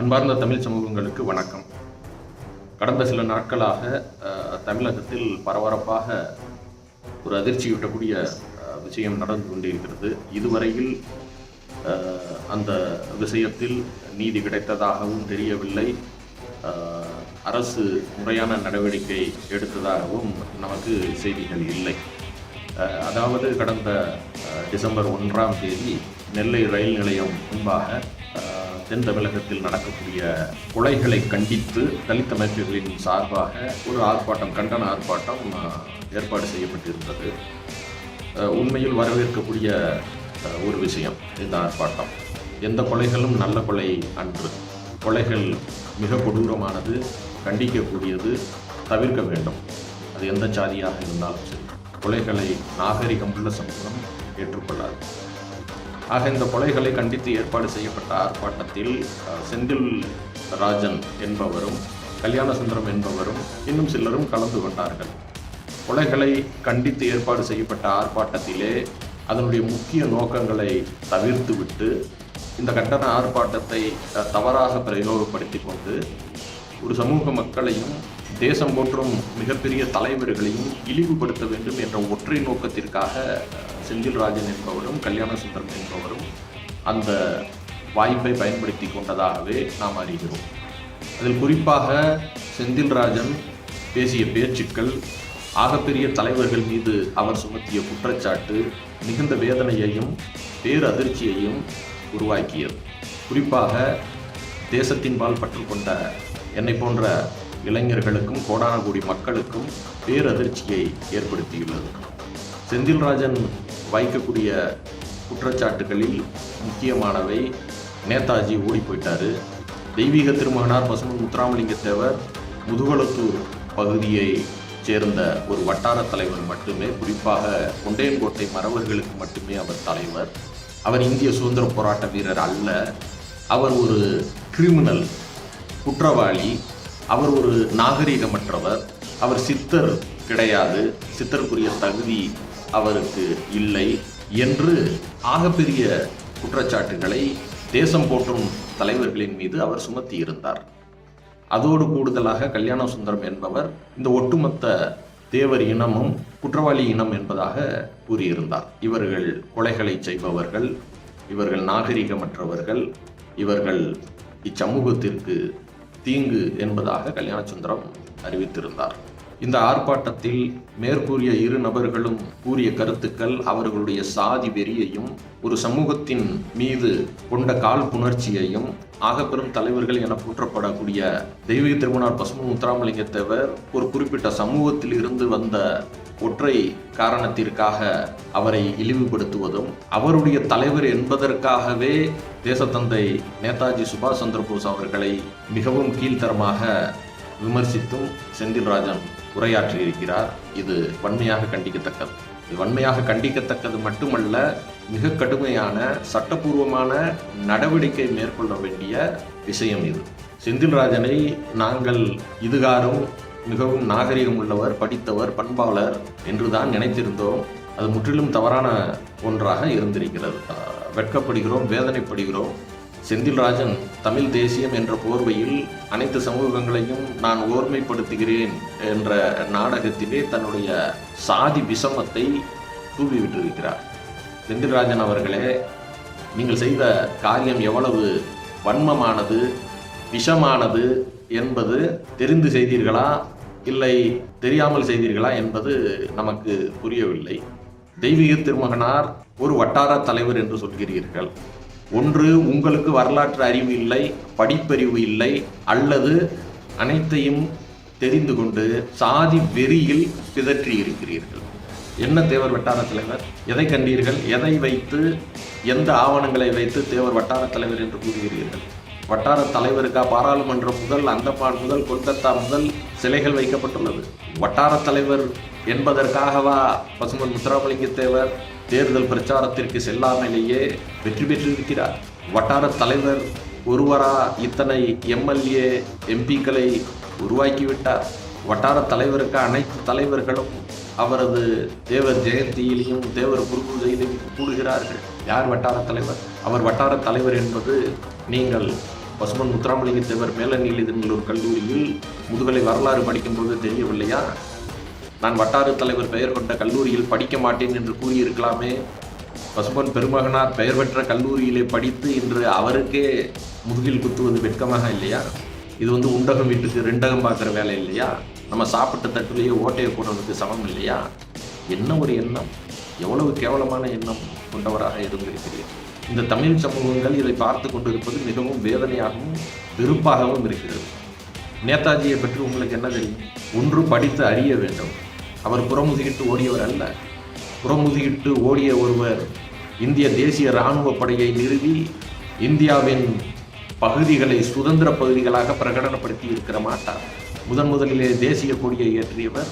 அன்பார்ந்த தமிழ் சமூகங்களுக்கு வணக்கம். கடந்த சில நாட்களாக தமிழகத்தில் பரபரப்பாக ஒரு அதிர்ச்சியூட்டக்கூடிய விஷயம் நடந்து கொண்டிருக்கிறது. இதுவரையில் அந்த விஷயத்தில் நீதி கிடைத்ததாகவும் தெரியவில்லை. அரசு முறையான நடவடிக்கை எடுத்ததாகவும் நமக்கு செய்திகள் இல்லை. அதாவது கடந்த டிசம்பர் ஒன்றாம் தேதி நெல்லை ரயில் நிலையம் முன்பாக தென் தமிழகத்தில் நடக்கக்கூடிய கொலைகளை கண்டித்து தலித் அமைப்புகளின் சார்பாக ஒரு ஆர்ப்பாட்டம் கண்டன ஆர்ப்பாட்டம் ஏற்பாடு செய்யப்பட்டிருந்தது. உண்மையில் வரவேற்கக்கூடிய ஒரு விஷயம் இந்த ஆர்ப்பாட்டம். எந்த கொலைகளும் நல்ல கொலை அன்று. கொலைகள் மிக கொடூரமானது கண்டிக்கக்கூடியது தவிர்க்க வேண்டும். அது எந்த சாதியாக இருந்தாலும் சரி. கொலைகளை நாகரிகம் உள்ள சமூகம் ஏற்றுக்கொள்ளாது. ஆக இந்த கொலைகளை கண்டித்து ஏற்பாடு செய்யப்பட்ட ஆர்ப்பாட்டத்தில் செந்தில் ராஜன் என்பவரும் கல்யாணசுந்தரம் என்பவரும் இன்னும் சிலரும் கலந்து கொண்டார்கள். கொலைகளை கண்டித்து ஏற்பாடு செய்யப்பட்ட ஆர்ப்பாட்டத்திலே அதனுடைய முக்கிய நோக்கங்களை தவிர்த்துவிட்டு இந்த கண்டன ஆர்ப்பாட்டத்தை தவறாக பிரயோகப்படுத்தி கொண்டு ஒரு சமூக மக்களையும் தேசம் போன்றும் மிகப்பெரிய தலைவர்களையும் இழிவுபடுத்த வேண்டும் என்ற ஒற்றை நோக்கத்திற்காக செந்தில் செந்தில்ராஜன் என்பவரும் கல்யாண சுந்தரம் என்பவரும் அந்த வாய்ப்பை பயன்படுத்தி கொண்டதாகவே நாம் அறிகிறோம். அதில் குறிப்பாக செந்தில்ராஜன் பேசிய பேச்சுக்கள் ஆகப்பெரிய தலைவர்கள் மீது அவர் சுமத்திய குற்றச்சாட்டு மிகுந்த வேதனையையும் பேரதிர்ச்சியையும் உருவாக்கியது. குறிப்பாக தேசத்தின்பால் பற்று கொண்ட என்னை போன்ற இளைஞர்களுக்கும் கோடான கோடி மக்களுக்கும் பேரதிர்ச்சியை ஏற்படுத்தியுள்ளது. செந்தில்ராஜன் வைக்கக்கூடிய குற்றச்சாட்டுகளில் முக்கியமானவை. நேதாஜி ஓடி போயிட்டாரு. தெய்வீக திருமகனார் பசுமன் முத்துராமலிங்க தேவர் முதுகுளத்தூர் பகுதியை சேர்ந்த ஒரு வட்டார தலைவர் மட்டுமே குறிப்பாக கொண்டையன்கோட்டை மறவர்களுக்கு மட்டுமே அவர் தலைவர். அவர் இந்திய சுதந்திர போராட்ட வீரர் அல்ல. அவர் ஒரு கிரிமினல் குற்றவாளி. அவர் ஒரு நாகரிகமற்றவர். அவர் சித்தர் கிடையாது. சித்தருக்குரிய தகுதி அவருக்கு இல்லை என்று ஆகப்பெரிய குற்றச்சாட்டுகளை தேசம் போற்றும் தலைவர்களின் மீது அவர் சுமத்தி இருந்தார். அதோடு கூடுதலாக கல்யாண சுந்தரம் என்பவர் இந்த ஒட்டுமொத்த தேவர் இனமும் குற்றவாளி இனம் என்பதாக கூறியிருந்தார். இவர்கள் கொலைகளை செய்பவர்கள் இவர்கள் நாகரிகமற்றவர்கள் இவர்கள் இச்சமூகத்திற்கு தீங்கு என்பதாக கல்யாணசுந்தரம் அறிவித்திருந்தார். இந்த ஆர்ப்பாட்டத்தில் மேற்கூறிய இரு நபர்களும் கூறிய கருத்துக்கள் அவர்களுடைய சாதி வெறியையும் ஒரு சமூகத்தின் மீது கொண்ட காழ்ப்புணர்ச்சியையும் ஆகப்பெரும் தலைவர்கள் என போற்றப்படக்கூடிய தெய்வீக திருமணார் பசுமு முத்துராமலிங்க தேவர் ஒரு குறிப்பிட்ட சமூகத்தில் இருந்து வந்த ஒற்றை காரணத்திற்காக அவரை இழிவுபடுத்துவதும் அவருடைய தலைவர் என்பதற்காகவே தேசத்தந்தை நேதாஜி சுபாஷ் சந்திரபோஸ் அவர்களை மிகவும் கீழ்த்தரமாக விமர்சித்தும் செந்தில்ராஜன் உரையாற்றியிருக்கிறார். இது வன்மையாக கண்டிக்கத்தக்கது. இது வன்மையாக கண்டிக்கத்தக்கது மட்டுமல்ல மிக கடுமையான சட்டபூர்வமான நடவடிக்கை மேற்கொள்ள வேண்டிய விஷயம் இது. செந்தில்ராஜனை நாங்கள் இதுகாரும் மிகவும் நாகரிகம் உள்ளவர் படித்தவர் பண்பாளர் என்றுதான் நினைத்திருந்தோம். அது முற்றிலும் தவறான ஒன்றாக இருந்திருக்கிறது. வெட்கப்படுகிறோம் வேதனைப்படுகிறோம். செந்தில்ராஜன் தமிழ் தேசியம் என்ற போர்வையில் அனைத்து சமூகங்களையும் நான் ஓர்மைப்படுத்துகிறேன் என்ற நாடகத்திலே தன்னுடைய சாதி விஷமத்தை தூவி விட்டிருக்கிறார் செந்தில்ராஜன் அவர்களே நீங்கள் செய்த காரியம் எவ்வளவு வன்மமானது விஷமானது என்பது தெரிந்து செய்தீர்களா? இல்லை தெரியாமல் செய்தீர்களா என்பது நமக்கு புரியவில்லை. தெய்வீக திருமகனார் ஒரு வட்டார தலைவர் என்று சொல்கிறீர்கள். ஒன்று உங்களுக்கு வரலாற்று அறிவு இல்லை படிப்பறிவு இல்லை அல்லது அனைத்தையும் தெரிந்து கொண்டு சாதி வெறியில் பிதற்றி இருக்கிறீர்கள். என்ன தேவர் வட்டார தலைவர்? எதை கண்டீர்கள்? எதை வைத்து எந்த ஆவணங்களை வைத்து தேவர் வட்டார தலைவர் என்று கூறுகிறீர்கள்? வட்டார தலைவருக்கா பாராளுமன்றம் முதல் அந்தமான் முதல் கொல்கத்தா முதல் சிலைகள் வைக்கப்பட்டுள்ளது. வட்டார தலைவர் என்பதற்காகவா பசுமன் முத்துராமலிங்க தேவர் தேர்தல் பிரச்சாரத்திற்கு செல்லாமலேயே வெற்றி பெற்றிருக்கிறார். வட்டார தலைவர் ஒருவரா இத்தனை எம்எல்ஏ எம்பிக்களை உருவாக்கிவிட்டார். வட்டார தலைவருக்கு அனைத்து தலைவர்களும் அவரது தேவர் ஜெயந்தியிலையும் தேவர் குருபூஜையிலையும் கூடுகிறார்கள். யார் வட்டார தலைவர்? அவர் வட்டார தலைவர் என்பது நீங்கள் பசுமன் முத்துராமலிங்க தேவர் மேலநிலை ஒரு கல்லூரியில் முதுகலை வரலாறு படிக்கும்போது தெரியவில்லையா? நான் வட்டார தலைவர் பெயர் கொண்ட கல்லூரியில் படிக்க மாட்டேன் என்று கூறியிருக்கலாமே. பசுபன் பெருமகனார் பெயர் பெற்ற கல்லூரியிலே படித்து இன்று அவருக்கே முதுகில் குத்துவது வெட்கமாக இல்லையா? இது வந்து உண்டகம் வீட்டுக்கு ரெண்டகம் பார்க்குற வேலை இல்லையா? நம்ம சாப்பிட்ட தட்டுலேயே ஓட்டையை போடுறதுக்கு சமம் இல்லையா? என்ன ஒரு எண்ணம்? எவ்வளவு கேவலமான எண்ணம் கொண்டவராக இருந்திருக்கிறீர். இந்த தமிழ் சமூகங்கள் இதை பார்த்து கொண்டிருப்பது மிகவும் வேதனையாகவும் வெறுப்பாகவும் இருக்கிறது. நேதாஜியை பற்றி உங்களுக்கு என்ன தெரியும்? ஒன்று படித்து அறிய வேண்டும். அவர் புறமுதுகிட்டு ஓடியவர் அல்ல. புறமுதுகிட்டு ஓடிய ஒருவர் இந்திய தேசிய இராணுவ படையை நிறுவி இந்தியாவின் பகுதிகளை சுதந்திர பகுதிகளாக பிரகடனப்படுத்தி இருக்கிற மாட்டார். முதன் முதலிலே தேசிய கொடியை ஏற்றியவர்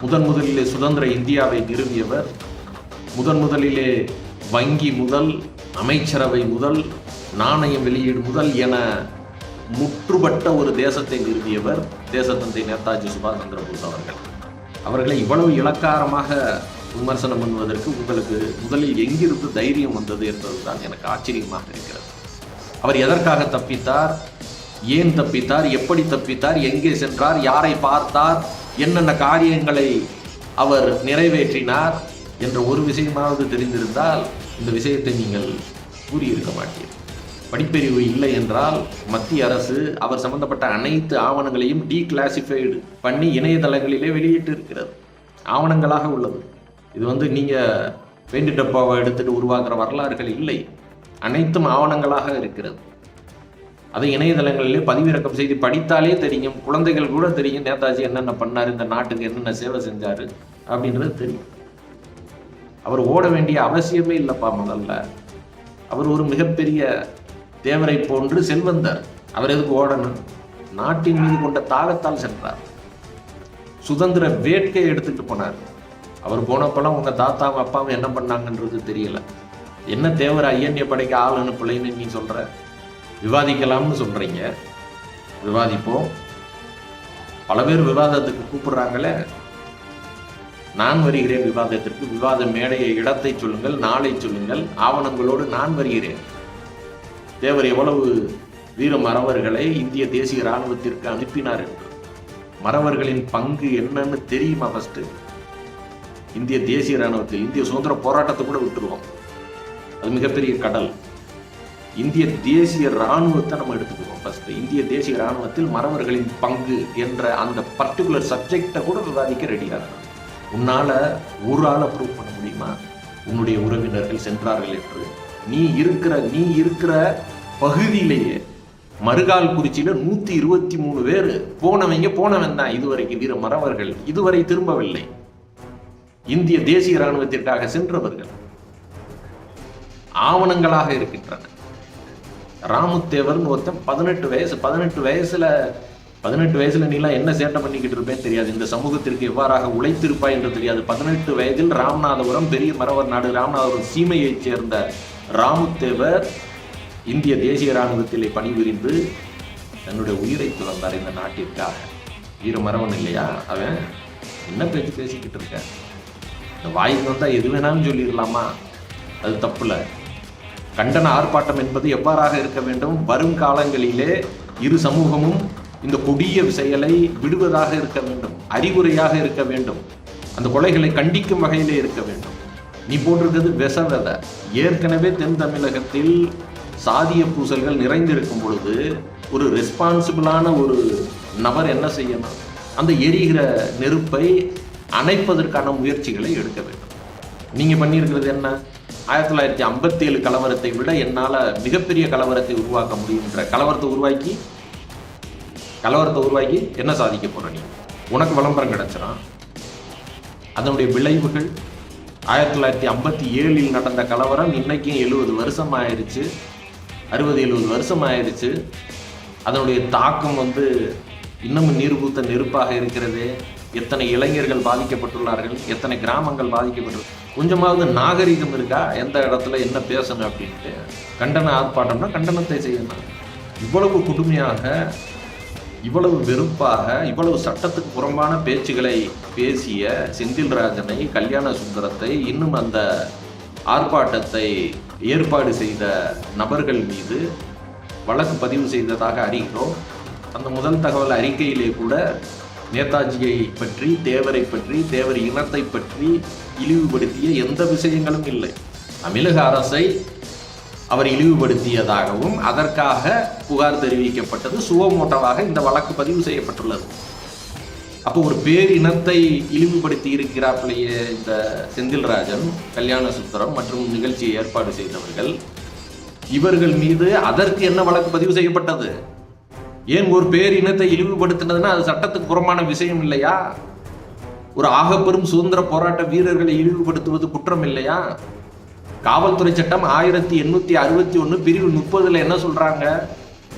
முதன் முதலிலே சுதந்திர இந்தியாவை நிறுவியவர் முதன் முதலிலே வங்கி முதல் அமைச்சரவை முதல் நாணயம் வெளியீடு முதல் என முற்றுப்பட்ட ஒரு தேசத்தை நிறுவியவர் தேசத்தந்தை நேதாஜி சுபாஷ் சந்திரபோஸ் அவர்கள். அவர்களை இவ்வளவு இலக்காரமாக விமர்சனம் பண்ணுவதற்கு உங்களுக்கு முதலில் எங்கிருந்து தைரியம் வந்தது என்பதுதான் எனக்கு ஆச்சரியமாக இருக்கிறது. அவர் எதற்காக தப்பித்தார்? ஏன் தப்பித்தார்? எப்படி தப்பித்தார்? எங்கே சென்றார்? யாரை பார்த்தார்? என்னென்ன காரியங்களை அவர் நிறைவேற்றினார்? என்ற ஒரு விஷயமாவது தெரிந்திருந்தால் இந்த விஷயத்தை நீங்கள் கூறியிருக்க மாட்டீர்கள். படிப்பறிவு இல்லை என்றால் மத்திய அரசு அவர் சம்பந்தப்பட்ட அனைத்து ஆவணங்களையும் டீகிளாசிஃபைடு பண்ணி இணையதளங்களிலே வெளியிட்டு இருக்கிறது ஆவணங்களாக உள்ளது. இது வந்து நீங்கள் பெயிண்ட் டப்பாவை எடுத்துட்டு உருவாக்குற வரலாறுகள் இல்லை. அனைத்தும் ஆவணங்களாக இருக்கிறது. அதை இணையதளங்களிலே பதிவிறக்கம் செய்து படித்தாலே தெரியும். குழந்தைகள் கூட தெரியும் நேதாஜி என்னென்ன பண்ணார் இந்த நாட்டுக்கு என்னென்ன சேவை செஞ்சார் அப்படின்றது தெரியும். அவர் ஓட வேண்டிய அவசியமே இல்லைப்பா முதல்ல. அவர் ஒரு மிகப்பெரிய தேவரை போன்று செல்வந்தர். அவர் எதுக்கு ஓடணும்? நாட்டின் மீது கொண்ட தாகத்தால் சென்றார். சுதந்திர வேட்கை எடுத்துட்டு போனார். அவர் போனப்பெல்லாம் உங்க தாத்தாவும் அப்பாவும் என்ன பண்ணாங்கன்றது தெரியல. என்ன தேவர் ஐயன்ய படைக்கு ஆள் அனுப்பலைன்னு நீ சொல்ற? விவாதிக்கலாம்னு சொல்றீங்க. விவாதிப்போம். பல பேர் விவாதத்துக்கு கூப்பிடுறாங்களே. நான் வருகிறேன் விவாதத்திற்கு. விவாத மேடையை இடத்தை சொல்லுங்கள் நாளை சொல்லுங்கள். ஆவணங்களோடு நான் வருகிறேன். தேவர் எவ்வளவு வீர மறவர்களை இந்திய தேசிய இராணுவத்திற்கு அனுப்பினார் என்று. மறவர்களின் பங்கு என்னன்னு தெரியுமா ஃபஸ்ட்டு இந்திய தேசிய இராணுவத்தில் இந்திய சுதந்திர போராட்டத்தை கூட விட்டுருவோம். அது மிகப்பெரிய கடல். இந்திய தேசிய இராணுவத்தை நம்ம எடுத்துக்குவோம் ஃபர்ஸ்ட் இந்திய தேசிய இராணுவத்தில் மறவர்களின் பங்கு என்ற அந்த பர்டிகுலர் சப்ஜெக்டை கூட விவாதிக்க ரெடியாக உன்னால் ஒரு ஆளை ப்ரூவ் பண்ண முடியுமா? உன்னுடைய உறவினர்கள் சென்றார்கள் என்று. நீ இருக்கிற நீ இருக்கிற பகுதியிலேயே. மறுகால் குறிச்சியில நூத்தி இருபத்தி மூணு பேர். போனவங்க போனவன் தான் இதுவரைக்கு வீர மறவர்கள் இதுவரை திரும்பவில்லை. இந்திய தேசிய இராணுவத்திற்காக சென்றவர்கள். ஆவணங்களாக இருக்கின்றன. ராமுத்தேவர்னு ஒருத்தன் பதினெட்டு வயசு பதினெட்டு வயசுல பதினெட்டு வயசுல நீலாம் என்ன சேட்டை பண்ணிக்கிட்டு இருப்பேன் தெரியாது. இந்த சமூகத்திற்கு எவ்வாறாக உழைத்திருப்பாய் என்று தெரியாது. பதினெட்டு வயதில் ராமநாதபுரம் பெரிய மரவர் நாடு ராமநாதபுரம் சீமையைச் சேர்ந்த ராமுத்தேவர் இந்திய தேசிய இராணுவத்திலே பணிபுரிந்து தன்னுடைய உயிரை துறந்தார் இந்த நாட்டிற்காக. வீர மரவன் இல்லையா? அவன் என்ன பேச்சு பேசிக்கிட்டு இருக்க இந்த வாய்க்கு வந்தால் எது வேணாலும் சொல்லிடலாமா? அது தப்புல கண்டன ஆர்ப்பாட்டம் என்பது எவ்வாறாக இருக்க வேண்டும்? வரும் காலங்களிலே இரு சமூகமும் இந்த கொடிய செயலை விடுவதாக இருக்க வேண்டும். அறிவுரையாக இருக்க வேண்டும். அந்த கொலைகளை கண்டிக்கும் வகையிலே இருக்க வேண்டும். நீ போட்டிருக்கிறது விஷ விதை ஏற்கனவே தென் தமிழகத்தில் சாதிய பூசல்கள் நிறைந்திருக்கும் பொழுது ஒரு ரெஸ்பான்சிபிளான ஒரு நபர் என்ன செய்யணும்? அந்த எரிகிற நெருப்பை அணைப்பதற்கான முயற்சிகளை எடுக்க வேண்டும். நீங்க பண்ணியிருக்கிறது என்ன? ஆயிரத்தி தொள்ளாயிரத்தி ஐம்பத்தி ஏழு கலவரத்தை விட என்னால் மிகப்பெரிய கலவரத்தை உருவாக்க முடியுன்ற கலவரத்தை உருவாக்கி கலவரத்தை உருவாக்கி என்ன சாதிக்க போகிற நீ? உனக்கு விளம்பரம் கிடச்சிடும் அதனுடைய விளைவுகள்? ஆயிரத்தி தொள்ளாயிரத்தி ஐம்பத்தி ஏழில் நடந்த கலவரம் இன்னைக்கும் எழுபது வருஷம் ஆயிடுச்சு அறுபது எழுபது வருஷம் ஆயிடுச்சு அதனுடைய தாக்கம் வந்து இன்னமும் நீர்பூத்த நெருப்பாக இருக்கிறது. எத்தனை இளைஞர்கள் பாதிக்கப்பட்டுள்ளார்கள் எத்தனை கிராமங்கள் பாதிக்கப்பட்டு கொஞ்சமாவது நாகரிகம் இருக்கா? எந்த இடத்துல என்ன பேசணும் அப்படின்ட்டு. கண்டன ஆர்ப்பாட்டம்னா கண்டனத்தை செய்யணும். இவ்வளவு கொடுமையாக இவ்வளவு வெறுப்பாக இவ்வளவு சட்டத்துக்கு புறம்பான பேச்சுகளை பேசிய செந்தில்ராஜனை கல்யாண சுந்தரத்தை இன்னும் அந்த ஆர்ப்பாட்டத்தை ஏற்பாடு செய்த நபர்கள் மீது வழக்கு பதிவு செய்ததாக அறிகிறோம். அந்த முதல் தகவல் அறிக்கையிலே கூட நேதாஜியை பற்றி தேவரை பற்றி தேவர் இனத்தை பற்றி இழிவுபடுத்திய எந்த விஷயங்களும் இல்லை. தமிழக அரசை அவர் இழிவுபடுத்தியதாகவும் அதற்காக புகார் தெரிவிக்கப்பட்டது சுவமோட்டவாக இந்த வழக்கு பதிவு செய்யப்பட்டுள்ளது. அப்போ ஒரு பேரினத்தை இழிவுபடுத்தி இருக்கிறாப்பிலேயே இந்த செந்தில்ராஜன் கல்யாண சுந்தரம் மற்றும் நிகழ்ச்சியை ஏற்பாடு செய்தவர்கள் இவர்கள் மீது அதற்கு என்ன வழக்கு பதிவு செய்யப்பட்டது? ஏன் ஒரு பேரினத்தை இழிவுபடுத்தினதுன்னா அது சட்டத்துக்கு புறமான விஷயம் இல்லையா? ஒரு ஆகப்பெரும் சுதந்திர போராட்ட வீரர்களை இழிவுபடுத்துவது குற்றம் இல்லையா? காவல்துறை சட்டம் ஆயிரத்தி எண்ணூத்தி அறுபத்தி ஒன்று பிரிவு முப்பதுல என்ன சொல்றாங்க?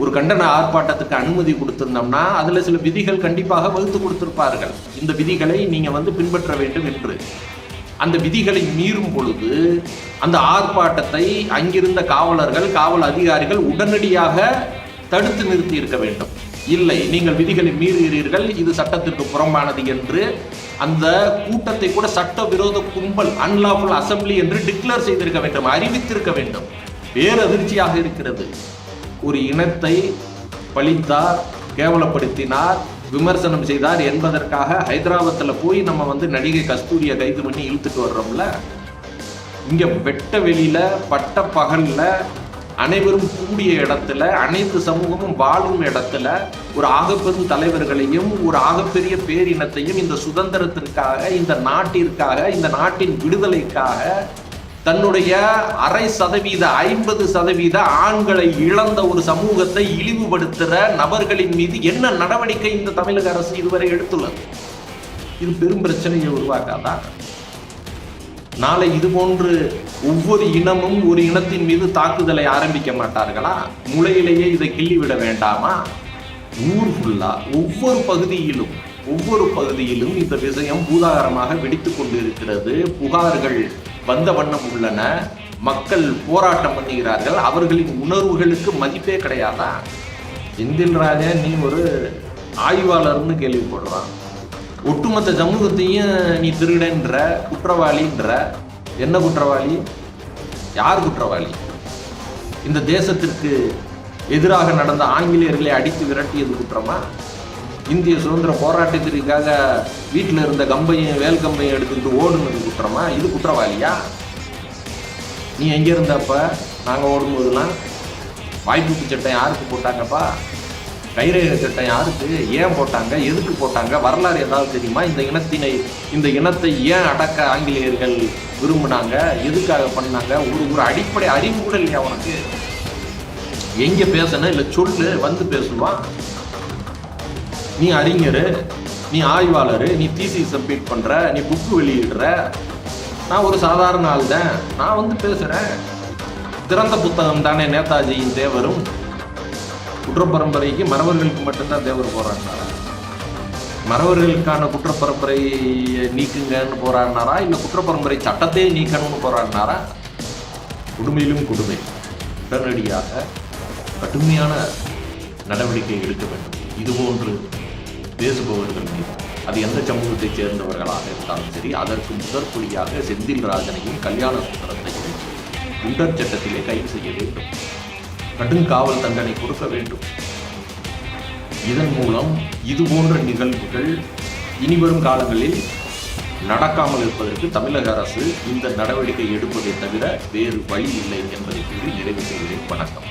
ஒரு கண்டன ஆர்ப்பாட்டத்துக்கு அனுமதி கொடுத்திருந்தோம்னா அதுல சில விதிகள் கண்டிப்பாக வகுத்து கொடுத்திருப்பார்கள். இந்த விதிகளை நீங்க வந்து பின்பற்ற வேண்டும் என்று. அந்த விதிகளை மீறும் பொழுது அந்த ஆர்ப்பாட்டத்தை அங்கிருந்த காவலர்கள் காவல் அதிகாரிகள் உடனடியாக தடுத்து நிறுத்தி இருக்க வேண்டும். இல்லை நீங்கள் விதிகளை மீறுகிறீர்கள் இது சட்டத்திற்கு புறம்பானது என்று அந்த கூட்டத்தை கூட சட்டவிரோத கும்பல் அன்லாஃபுல் அசம்பிளி என்று டிக்ளேர் செய்திருக்க வேண்டும் அறிவித்திருக்க வேண்டும். பேரதிர்ச்சியாக இருக்கிறது. ஒரு இனத்தை பழித்தார் கேவலப்படுத்தினார் விமர்சனம் செய்தார் என்பதற்காக ஹைதராபாத்தில் போய் நம்ம வந்து நடிகை கஸ்தூரியை கைது பண்ணி இழுத்துட்டு வர்றோம்ல? இங்கே வெட்ட வெளியில் பட்ட பகலில் அனைவரும் கூடிய இடத்துல அனைத்து சமூகமும் வாழும் இடத்துல ஒரு ஆகப்பெரும் தலைவர்களையும் ஒரு ஆகப்பெரிய பேரினத்தையும் இந்த சுதந்திரத்திற்காக இந்த நாட்டிற்காக இந்த நாட்டின் விடுதலைக்காக தன்னுடைய அரை சதவீத ஐம்பது சதவீத ஆண்களை இழந்த ஒரு சமூகத்தை இழிவுபடுத்துகிற நபர்களின் மீது என்ன நடவடிக்கை இந்த தமிழக அரசு இதுவரை எடுத்துள்ளது? இது பெரும் பிரச்சனையை உருவாக்காதா நாளை இது போன்று ஒவ்வொரு இனமும் ஒரு இனத்தின் மீது தாக்குதலை ஆரம்பிக்க மாட்டார்களா? முளையிலேயே இதை கிள்ளிவிட வேண்டாமா? ஊர் ஃபுல்லா ஒவ்வொரு பகுதியிலும் ஒவ்வொரு பகுதியிலும் இந்த விஷயம் பூதாகரமாக வெடித்து கொண்டு இருக்கிறது புகார்கள் வந்த வண்ணம் உள்ளன. மக்கள் போராட்டம் பண்ணுகிறார்கள். அவர்களின் உணர்வுகளுக்கு மதிப்பே கிடையாதா? செந்தில் ராஜா நீ ஒரு ஆய்வாளர்னு கேள்விப்படுறான். ஒட்டுமொத்த சமூகத்தையும் நீ திருடன்ற குற்றவாளின்ற என்ன குற்றவாளி? யார் குற்றவாளி? இந்த தேசத்திற்கு எதிராக நடந்த ஆங்கிலேயர்களை அடித்து விரட்டியது குற்றமா? இந்திய சுதந்திர போராட்டத்திற்காக வீட்டில் இருந்த கம்பையும் வேல் கம்பையும் எடுத்துக்கிட்டு ஓடுனது குற்றமா? இது குற்றவாளியா? நீ எங்கே இருந்தப்ப? நாங்கள் ஓடும்போதெல்லாம் வாய்ப்புக்கு சட்டம் யாருக்கு போட்டாங்கப்பா? கைரேக சட்டம் யாருக்கு? ஏன் போட்டாங்க? எதுக்கு போட்டாங்க? வரலாறு ஏதாவது தெரியுமா? இந்த இனத்தினை இந்த இனத்தை ஏன் அடக்க ஆங்கிலேயர்கள் விரும்பினாங்க? எதுக்காக பண்ணாங்க? ஒரு ஒரு அடிப்படை அறிவு கூட இல்லையா உனக்கு? எங்கே பேசணும் இல்லை சொல்லு வந்து பேசுவான் நீ அறிஞர் நீ ஆய்வாளர் நீ தீசி சப்மிட் பண்ணுற நீ புக்கு வெளியிடுற. நான் ஒரு சாதாரண ஆள் தான் நான் வந்து பேசுகிறேன் திறந்த புத்தகம் தானே நேதாஜியின் தேவரும். குற்றப்பரம்பரைக்கு மறவர்களுக்கு மட்டும்தான் தேவர் போராடினாரா மறவர்களுக்கான குற்றப்பரம்பரையை நீக்குங்கன்னு போராடினாரா இல்லை குற்றப்பரம்பரை சட்டத்தையே நீக்கணும்னு போராடினாரா கொடுமையிலும் கொடுமை. உடனடியாக கடுமையான நடவடிக்கை எடுக்க வேண்டும். இதுபோன்று பேசுபவர்கள் அது எந்த சமூகத்தைச் சேர்ந்தவர்களாக இருந்தாலும் சரி அதற்கு முதற்படியாக செந்தில் ராஜனையும் கல்யாண சுந்தரத்தையும் குண்டர் சட்டத்திலே கைது செய்ய வேண்டும். கடும் காவல் தண்டனை கொடுக்க வேண்டும். இதன் மூலம் இது போன்ற நிகழ்வுகள் இனிவரும் காலங்களில் நடக்காமல் இருப்பதற்கு தமிழக அரசு இந்த நடவடிக்கை எடுப்பதை தவிர வேறு வழி இல்லை என்பதை கூறி நிறைவு செய்கிறேன். வணக்கம்.